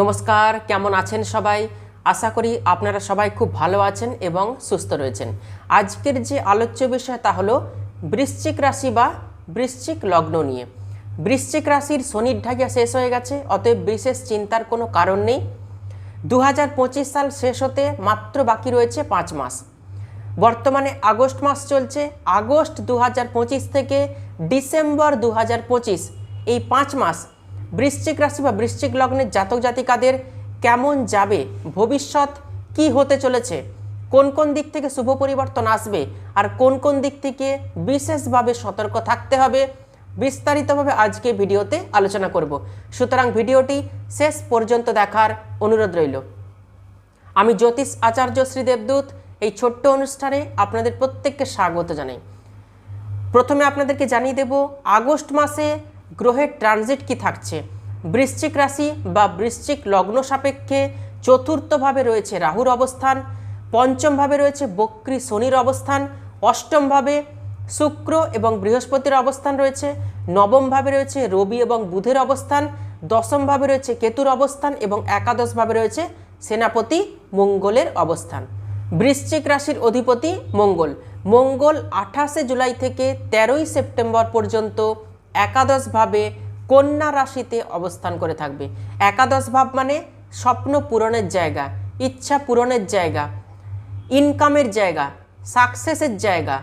নমস্কার, কেমন আছেন সবাই? আশা করি আপনারা সবাই খুব ভালো আছেন এবং সুস্থ রয়েছেন। আজকের যে আলোচ্য বিষয় তা হলো বৃশ্চিক রাশি বা বৃশ্চিক লগ্ন নিয়ে। বৃশ্চিক রাশির শনির ঢাকিয়া শেষ হয়ে গেছে, অতএব বিশেষ চিন্তার কোনো কারণ নেই। দু হাজার পঁচিশ সাল শেষ হতে মাত্র বাকি রয়েছে পাঁচ মাস। বর্তমানে আগস্ট মাস চলছে, আগস্ট দু হাজার পঁচিশ থেকে ডিসেম্বর দু হাজার পঁচিশ, এই পাঁচ মাস বৃশ্চিক রাশি বা বৃশ্চিক লগ্নের জাতক জাতিকাদের কেমন যাবে? ভবিষ্যৎ কি হতে চলেছে? কোন কোন দিক থেকে শুভ পরিবর্তন আসবে? আর কোন কোন দিক থেকে বিশেষভাবে সতর্ক থাকতে হবে? বিস্তারিতভাবে আজকে ভিডিওতে আলোচনা করব। সুতরাং ভিডিওটি শেষ পর্যন্ত দেখার অনুরোধ রইল। আমি জ্যোতিষ আচার্য শ্রী দেবদূত। এই ছোট্ট অনুষ্ঠানে আপনাদের প্রত্যেককে স্বাগত জানাই। প্রথমে আপনাদেরকে জানিয়ে দেব, আগস্ট মাসে গ্রহের ট্রানজিট কি থাকছে? বৃশ্চিক রাশি বা বৃশ্চিক লগ্ন সাপেক্ষে চতুর্থভাবে রয়েছে রাহুর অবস্থান, পঞ্চমভাবে রয়েছে বক্রী শনির অবস্থান, অষ্টমভাবে শুক্র এবং বৃহস্পতির অবস্থান রয়েছে, নবমভাবে রয়েছে রবি এবং বুধের অবস্থান, দশমভাবে রয়েছে কেতুর অবস্থান এবং একাদশভাবে রয়েছে সেনাপতি মঙ্গলের অবস্থান। বৃশ্চিক রাশির অধিপতি মঙ্গল। মঙ্গল আঠাশে জুলাই থেকে তেরোই সেপ্টেম্বর পর্যন্ত একাদশভাবে কন্যা রাশিতে অবস্থান করে থাকবে। একাদশ ভাব মানে স্বপ্ন পূরণের জায়গা, ইচ্ছা পূরণের জায়গা, ইনকামের জায়গা, সাকসেসের জায়গা।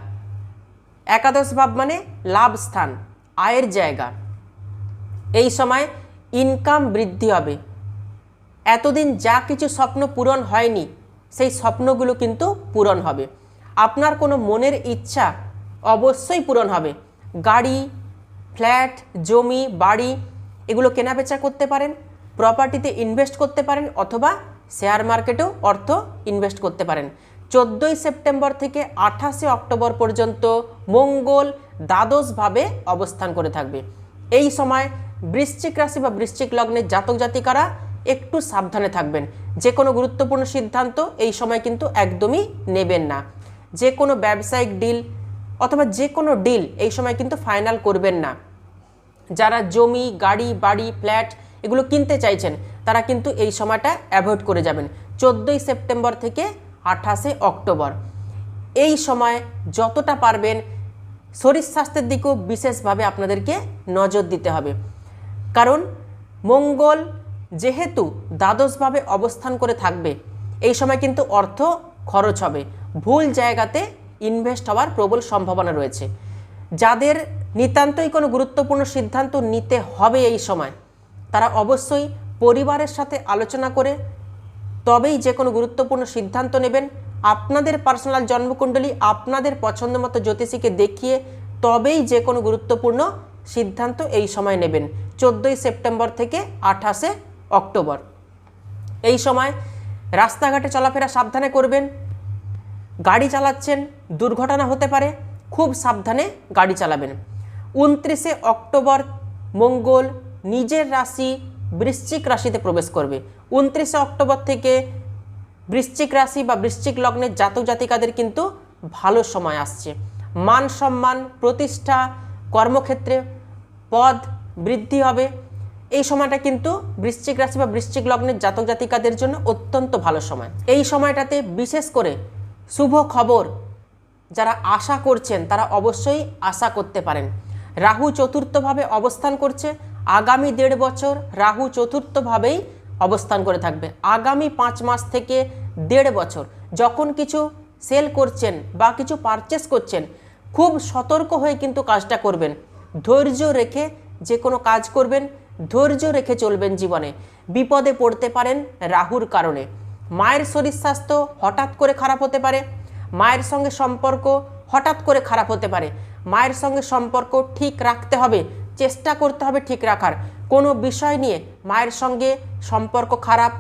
একাদশ ভাব মানে লাভ স্থান, আয়ের জায়গা। এই সময় ইনকাম বৃদ্ধি হবে। এতদিন যা কিছু স্বপ্ন পূরণ হয়নি, সেই স্বপ্নগুলো কিন্তু পূরণ হবে। আপনার কোনো মনের ইচ্ছা অবশ্যই পূরণ হবে। গাড়ি ফ্ল্যাট, জমি, বাড়ি এগুলো কেনাবেচা করতে পারেন প্রপার্টিতে ইনভেস্ট করতে পারেন অথবা শেয়ার মার্কেটেও অর্থ ইনভেস্ট করতে পারেন। চোদ্দোই সেপ্টেম্বর থেকে আঠাশে অক্টোবর পর্যন্ত মঙ্গল দ্বাদশভাবে অবস্থান করে থাকবে। এই সময় বৃশ্চিক রাশি বা বৃশ্চিক লগ্নের জাতক জাতিকারা একটু সাবধানে থাকবেন। যে কোনো গুরুত্বপূর্ণ সিদ্ধান্ত এই সময় কিন্তু একদমই নেবেন না। যে কোনো ব্যবসায়িক ডিল অথবা যে কোনো ডিল এই সময় কিন্তু ফাইনাল করবেন না। যারা জমি, গাড়ি, বাড়ি ফ্ল্যাট এগুলো কিনতে চাইছেন, তারা কিন্তু এই সময়টা অ্যাভয়েড করে যাবেন। চোদ্দোই সেপ্টেম্বর থেকে আঠাশে অক্টোবর। এই সময় যতটা পারবেন, শরীর স্বাস্থ্যের দিকেও বিশেষভাবে আপনাদেরকে নজর দিতে হবে। কারণ মঙ্গল যেহেতু দ্বাদশভাবে অবস্থান করে থাকবে, এই সময় কিন্তু অর্থ খরচ হবে। ভুল জায়গাতে ইনভেস্ট হওয়ার প্রবল সম্ভাবনা রয়েছে। যাদের নিতান্তই কোনো গুরুত্বপূর্ণ সিদ্ধান্ত নিতে হবে এই সময়, তারা অবশ্যই পরিবারের সাথে আলোচনা করে তবেই যে কোনো গুরুত্বপূর্ণ সিদ্ধান্ত নেবেন। আপনাদের পার্সোনাল জন্মকুণ্ডলী আপনাদের পছন্দ মতো জ্যোতিষীকে দেখিয়ে তবেই যে কোনো গুরুত্বপূর্ণ সিদ্ধান্ত এই সময় নেবেন, চোদ্দোই সেপ্টেম্বর থেকে আঠাশে অক্টোবর। এই সময় রাস্তাঘাটে চলাফেরা সাবধানে করবেন গাড়ি চালাচ্ছেন, দুর্ঘটনা হতে পারে, খুব সাবধানে গাড়ি চালাবেন। উনত্রিশে অক্টোবর মঙ্গল, নিজের রাশি বৃশ্চিক রাশিতে প্রবেশ করবে। উনত্রিশে অক্টোবর থেকে বৃশ্চিক রাশি বা বৃশ্চিক লগ্নের জাতক জাতিকাদের কিন্তু ভালো সময় আসছে। মান সম্মান, প্রতিষ্ঠা, কর্মক্ষেত্রে পদ বৃদ্ধি হবে। এই সময়টা কিন্তু বৃশ্চিক রাশি বা বৃশ্চিক লগ্নের জাতক জাতিকাদের জন্য অত্যন্ত ভালো সময়। এই সময়টাতে বিশেষ করে শুভ খবর। যারা আশা করছেন, তারা অবশ্যই আশা করতে পারেন। রাহু চতুর্থভাবে অবস্থান করছে। আগামী দেড় বছর রাহু চতুর্থভাবেই অবস্থান করে থাকবে। আগামী পাঁচ মাস থেকে দেড় বছর যখন কিছু সেল করছেন বা কিছু পারচেস করছেন, খুব সতর্ক হয়ে কিন্তু কাজটা করবেন। ধৈর্য রেখে যে কোনো কাজ করবেন। ধৈর্য রেখে চলবেন জীবনে। বিপদে পড়তে পারেন রাহুর কারণে। মায়ের শরীর স্বাস্থ্য হঠাৎ করে খারাপ হতে পারে, মায়ের সঙ্গে সম্পর্ক হঠাৎ করে খারাপ হতে পারে, মায়ের সঙ্গে সম্পর্ক ঠিক রাখতে হবে, চেষ্টা করতে হবে ঠিক রাখার। কোনো বিষয় নিয়ে মায়ের সঙ্গে সম্পর্ক খারাপ,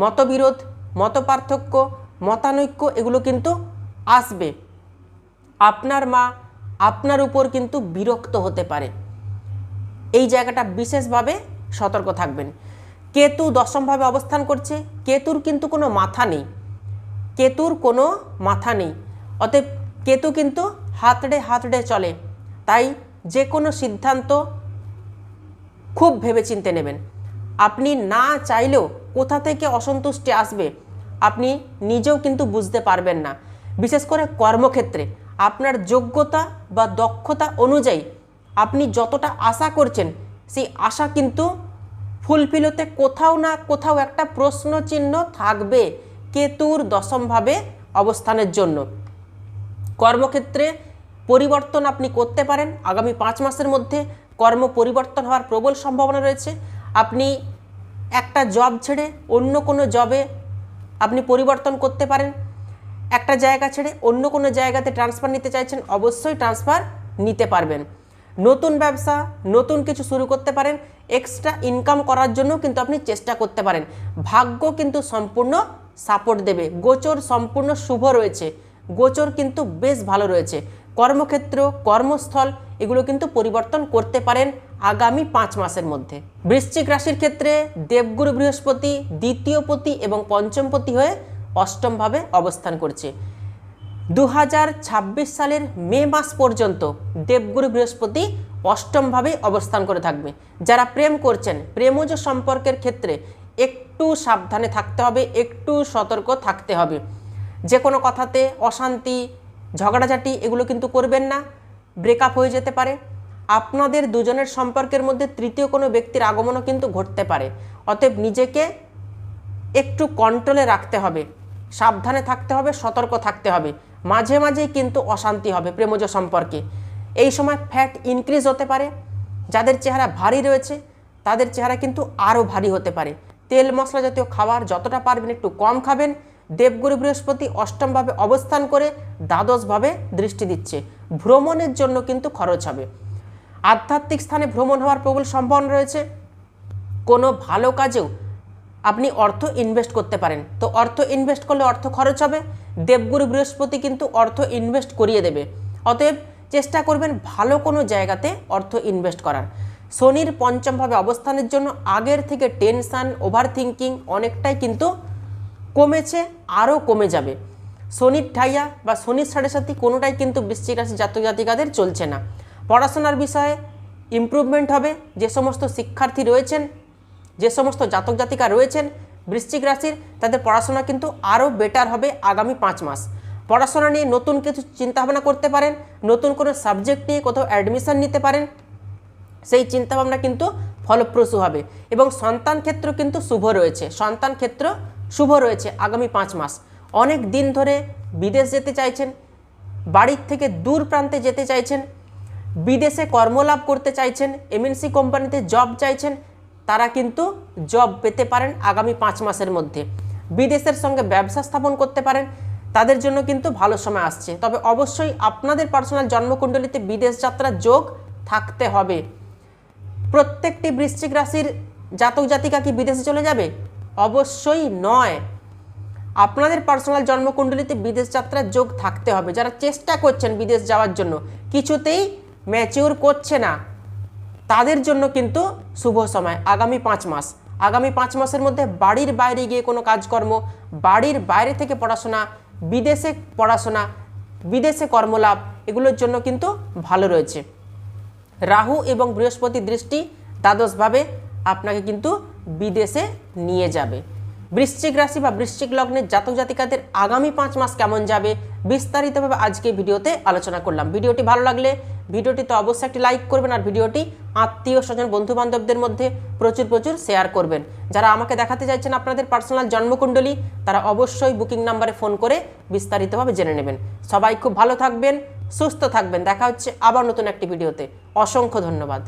মতবিরোধ, মতপার্থক্য, মতানৈক্য এগুলো কিন্তু আসবে। আপনার মা আপনার উপর কিন্তু বিরক্ত হতে পারে। এই জায়গাটা বিশেষভাবে সতর্ক থাকবেন। কেতু দশমভাবে অবস্থান করছে। কেতুর কিন্তু কোনো মাথা নেই। কেতুর কোনো মাথা নেই। অতএব কেতু কিন্তু হাতড়ে হাতড়ে চলে। তাই যে কোনো সিদ্ধান্ত খুব ভেবেচিন্তে নেবেন। আপনি না চাইলেও কোথা থেকে অসন্তুষ্টি আসবে, আপনি নিজেও কিন্তু বুঝতে পারবেন না। বিশেষ করে কর্মক্ষেত্রে আপনার যোগ্যতা বা দক্ষতা অনুযায়ী আপনি যতটা আশা করছেন, সেই আশা কিন্তু ফুলফিল হতে কোথাও না কোথাও একটা প্রশ্ন চিহ্ন থাকবে কেতুর দশমভাবে অবস্থানের জন্য। কর্মক্ষেত্রে পরিবর্তন আপনি করতে পারেন। আগামী পাঁচ মাসের মধ্যে কর্ম পরিবর্তন হওয়ার প্রবল সম্ভাবনা রয়েছে। আপনি একটা জব ছেড়ে অন্য কোনো জবে আপনি পরিবর্তন করতে পারেন। একটা জায়গা ছেড়ে অন্য কোনো জায়গাতে ট্রান্সফার নিতে চাইছেন, অবশ্যই ট্রান্সফার নিতে পারবেন। নতুন ব্যবসা, নতুন কিছু শুরু করতে পারেন এক্সট্রা ইনকাম করার জন্য কিন্তু আপনি চেষ্টা করতে পারেন। ভাগ্য কিন্তু সম্পূর্ণ সাপোর্ট দেবে। গোচর সম্পূর্ণ শুভ রয়েছে। গোচর কিন্তু বেশ ভালো রয়েছে। কর্মক্ষেত্র, কর্মস্থল, এগুলো কিন্তু পরিবর্তন করতে পারেন আগামী পাঁচ মাসের মধ্যে। বৃশ্চিক রাশির ক্ষেত্রে দেবগুরু বৃহস্পতি দ্বিতীয় পতি এবং পঞ্চমপতি হয়ে অষ্টমভাবে অবস্থান করছে। দু হাজার ছাব্বিশ সালের মে মাস পর্যন্ত দেবগুরু বৃহস্পতি অষ্টমভাবে অবস্থান করে থাকবে। যারা প্রেম করছেন, প্রেমজ সম্পর্কের ক্ষেত্রে একটু সাবধানে থাকতে হবে, একটু সতর্ক থাকতে হবে। যে কোনো কথাতে অশান্তি, ঝগড়াঝাটি এগুলো কিন্তু করবেন না ব্রেকআপ হয়ে যেতে পারে। আপনাদের দুজনের সম্পর্কের মধ্যে তৃতীয় কোনো ব্যক্তির আগমনও কিন্তু ঘটতে পারে। অতএব নিজেকে একটু কন্ট্রোলে রাখতে হবে, সাবধানে থাকতে হবে, সতর্ক থাকতে হবে। মাঝে মাঝেই কিন্তু অশান্তি হবে প্রেমজ সম্পর্কে। এই সময় ফ্যাট ইনক্রিজ হতে পারে, যাদের চেহারা ভারী রয়েছে, তাদের চেহারা কিন্তু আরও ভারী হতে পারে। তেল মশলা জাতীয় খাবার যতটা পারবেন একটু কম খাবেন, দেবগুরু বৃহস্পতি অষ্টমভাবে অবস্থান করে দ্বাদশভাবে দৃষ্টি দিচ্ছে। ভ্রমণের জন্য কিন্তু খরচ হবে। আধ্যাত্মিক স্থানে ভ্রমণ হওয়ার প্রবল সম্ভাবনা রয়েছে। কোনো ভালো কাজেও আপনি অর্থ ইনভেস্ট করতে পারেন। তো অর্থ ইনভেস্ট করলে অর্থ খরচ হবে। দেবগুরু বৃহস্পতি কিন্তু অর্থ ইনভেস্ট করিয়ে দেবে। অতএব চেষ্টা করবেন ভালো কোনো জায়গাতে অর্থ ইনভেস্ট করার। শনির পঞ্চমভাবে অবস্থানের জন্য আগের থেকে টেনশান ওভার থিঙ্কিং অনেকটাই কিন্তু কমেছে, আরও কমে যাবে। শনির ঠাইয়া বা শনির সাড়ে সাথী কোনোটাই কিন্তু বৃশ্চিক রাশি জাতক জাতিকাদের চলছে না। পড়াশোনার বিষয়ে ইমপ্রুভমেন্ট হবে, যে সমস্ত শিক্ষার্থী রয়েছেন, যে সমস্ত জাতক জাতিকা রয়েছেন বৃশ্চিক রাশির, তাদের পড়াশোনা কিন্তু আরও বেটার হবে আগামী পাঁচ মাস। পড়াশোনা নিয়ে নতুন কিছু চিন্তাভাবনা করতে পারেন, নতুন কোনো সাবজেক্ট নিয়ে কোথাও অ্যাডমিশন নিতে পারেন, সেই চিন্তাভাবনা কিন্তু ফলপ্রসূ হবে। এবং সন্তান ক্ষেত্র কিন্তু শুভ রয়েছে, সন্তান ক্ষেত্র শুভ রয়েছে আগামী পাঁচ মাস। অনেক দিন ধরে বিদেশ যেতে চাইছেন, বাড়ির থেকে দূর প্রান্তে যেতে চাইছেন, বিদেশে কর্মলাভ করতে চাইছেন এমএনসি কোম্পানিতে জব চাইছেন তারা কিন্তু জব পেতে পারেন আগামী পাঁচ মাসের মধ্যে। বিদেশের সঙ্গে ব্যবসা স্থাপন করতে পারেন, তাদের জন্য কিন্তু ভালো সময় আসছে। তবে অবশ্যই আপনাদের পার্সোনাল জন্মকুণ্ডলিতে বিদেশ যাত্রার যোগ থাকতে হবে। প্রত্যেকটি বৃশ্চিক রাশির জাতক জাতিকা কি বিদেশে চলে যাবে? অবশ্যই নয়। আপনাদের পার্সোনাল জন্মকুণ্ডলিতে বিদেশ যাত্রার যোগ থাকতে হবে। যারা চেষ্টা করছেন বিদেশ যাওয়ার জন্য, কিছুতেই ম্যাচিওর করছে না। তাদের জন্য কিন্তু শুভ সময়, আগামী পাঁচ মাস। আগামী পাঁচ মাসের মধ্যে বাড়ির বাইরে গিয়ে কোনো কাজকর্ম, বাড়ির বাইরে থেকে পড়াশোনা, বিদেশে পড়াশোনা, বিদেশে কর্মলাভ, এগুলোর জন্য কিন্তু ভালো রয়েছে। রাহু এবং বৃহস্পতি দৃষ্টি দ্বাদশভাবে আপনাকে কিন্তু বিদেশে নিয়ে যাবে। বৃশ্চিক রাশি বা বৃশ্চিক লগ্নের জাতক জাতিকাদের আগামী পাঁচ মাস কেমন যাবে বিস্তারিতভাবে আজকে ভিডিওতে আলোচনা করলাম। ভিডিওটি ভালো লাগলে ভিডিওটিতে অবশ্যই একটি লাইক করবেন আর ভিডিওটি আত্মীয় স্বজন বন্ধু বান্ধবদের মধ্যে প্রচুর প্রচুর শেয়ার করবেন। যারা আমাকে দেখাতে চাইছেন আপনাদের পার্সোনাল জন্মকুণ্ডলী, তারা অবশ্যই বুকিং নাম্বারে ফোন করে বিস্তারিতভাবে জেনে নেবেন। সবাই খুব ভালো থাকবেন, সুস্থ থাকবেন। দেখা হচ্ছে আবার নতুন একটি ভিডিওতে। অসংখ্য ধন্যবাদ।